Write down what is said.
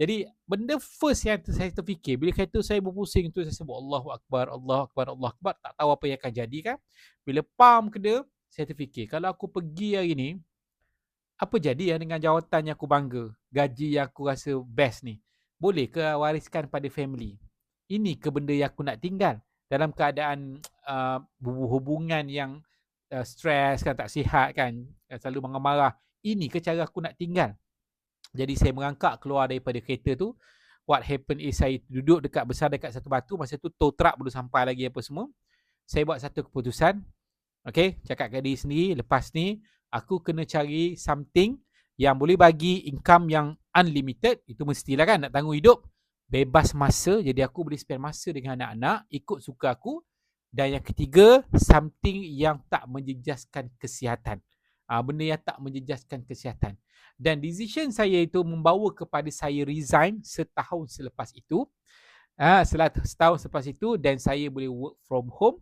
Jadi benda first yang saya terfikir bila kereta saya berpusing tu saya sebut Allahu Akbar, Allahu Akbar, Allahu Akbar. Tak tahu apa yang akan jadi kan. Bila pam kena, saya terfikir kalau aku pergi hari ni, apa jadi ya dengan jawatan yang aku bangga, gaji yang aku rasa best ni. Boleh ke wariskan pada family? Ini ke benda yang aku nak tinggal dalam keadaan uh, hubungan yang uh, stres kan, tak sihat kan, selalu marah-marah. Ini ke cara aku nak tinggal? Jadi saya merangkak keluar daripada kereta tu. What happened is saya duduk dekat besar dekat satu batu. Masa tu tow truck belum sampai lagi apa semua. Saya buat satu keputusan. Okay, cakap ke diri sendiri. Lepas ni, aku kena cari something yang boleh bagi income yang unlimited. Itu mestilah kan nak tanggung hidup. Bebas masa. Jadi aku boleh spend masa dengan anak-anak. Ikut suka aku. Dan yang ketiga, something yang tak menjejaskan kesihatan. Uh, benda yang tak menjejaskan kesihatan. Dan decision saya itu membawa kepada saya resign setahun selepas itu. Uh, setahun selepas itu dan saya boleh work from home